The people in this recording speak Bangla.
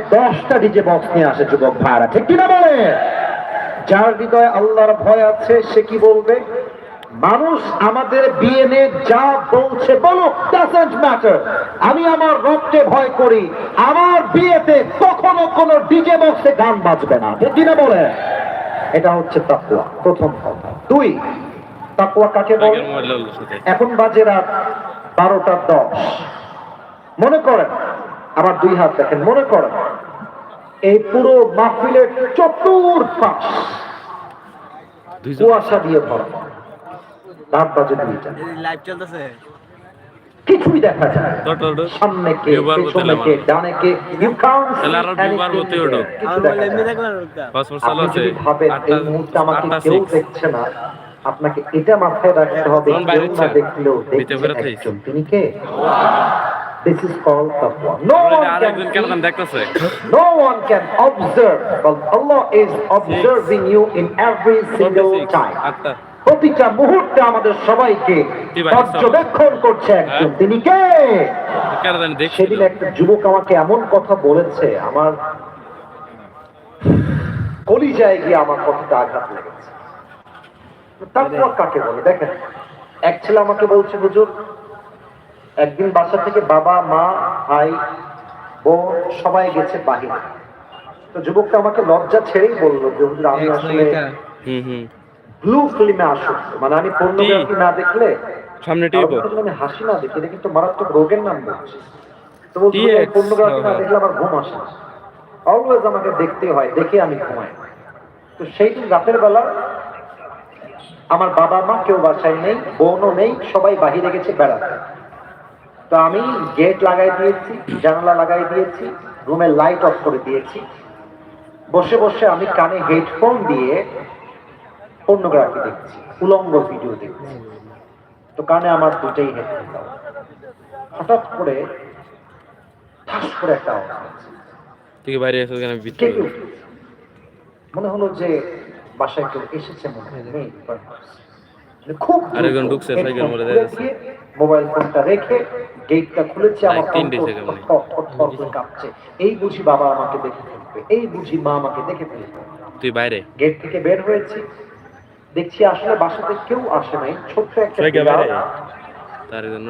দশটা ডিজে বক্স নিয়ে আসে যুবক ভাইরা। ঠিক কিনা বলে? যার হৃদয়ে আল্লাহর ভয় আছে সে কি বলবে? মানুষ আমাদের বিয়ে যা বলছে বলো ডাজন্ট ম্যাটার আমি আমার রবকে ভয় করি আমার বিয়েতে কখনো কোনো ডিজে বক্সে গান বাজবে না। ঠিক কিনা বলে? এটা হচ্ছে তাকুয়া প্রথম কথা। দুই তাকুয়া কাকে বলে? এখন বাজে রাত বারোটা দশ। মনে করেন আমার দুই হাত দেখেন মনে করেন এই পুরো মাহফিলের দুইজন। কুয়াশা দিয়ে ভরা। রাত বাজে দুইটা লাইভ চলতেছে। কিছুই দেখা যায় সামনে কে পেছনে কে ডানে কে ইউ তাহলে আরও দুবার ওঠো। ওটা। পাসপোর্ট চালু আছে এই মুহূর্তে আমাকে কেউ দেখছে না আপনাকে এটা মাথায় রাখতে হবে কেউ না দেখলেও দেখছে একজন। তিনি কে? ইজ কল্ড তাকওয়া নো ওয়ান আরেকজন কেন No one can observe, but Allah is observing you in every single time. প্রতিটা মুহূর্তে আমাদের সবাইকে পর্যবেক্ষণ করছে একজন। হ্যাঁ। তিনি কে? সেদিন একটা যুবক আমাকে এমন কথা বলেছে আমার কলিজায় গিয়ে আমার কথাটা আঘাত লেগেছে। তারপর কাকে বলে? দেখেন এক ছেলে আমাকে বলছে হুজুর একদিন বাসা থেকে বাবা মা ভাই বোন সবাই গেছে বাহিরে। তো যুবকটা আমাকে লজ্জা ছেড়েই বলল যে হুজুর আমি আসলে ব্লু ফিল্মে আসক্ত। মানে আমি পর্নোগ্রাফি না দেখলে সামনে আমি হাসি না দেখি এটা কিন্তু মারাত্মক রোগের নাম বলছে। তো বলছি পর্নোগ্রাফি না। দেখলে আমার ঘুম আসে না। অলওয়েজ আমাকে দেখতে হয় দেখে আমি ঘুমাই। তো সেই দিন রাতের বেলা আমার বাবা মা কেউ বাসায় নেই বোনও নেই সবাই বাহিরে গেছে বেড়াতে। তো আমি গেট লাগাই দিয়েছি জানালা লাগাই দিয়েছি রুমের লাইট অফ করে দিয়েছি বসে বসে আমি কানে হেডফোন দিয়ে পর্নোগ্রাফি দেখছি উলঙ্গ ভিডিও দেখছি তো কানে আমার দুটাই হেডফোন দাও হঠাৎ করে ঠাস করে একটা আওয়াজ। বাইরে এসে কেন? মনে হলো যে বাসায় কেউ এসেছে মনে হয় মানে খুব আরেকজন ঢুকছে, সাইকেল মোড়ে খুলে যাচ্ছে। দিয়ে মোবাইল ফোনটা রেখে গেটটা খুলেছে আমার করে কাঁপছে। এই বুঝি বাবা আমাকে দেখে ফেলবে এই বুঝি মা আমাকে দেখে ফেলবে। তুই বাইরে? গেট থেকে বের হয়েছি দেখছি আসলে বাসাতে কেউ আসে নাই ছোট্ট একটা তার জন্য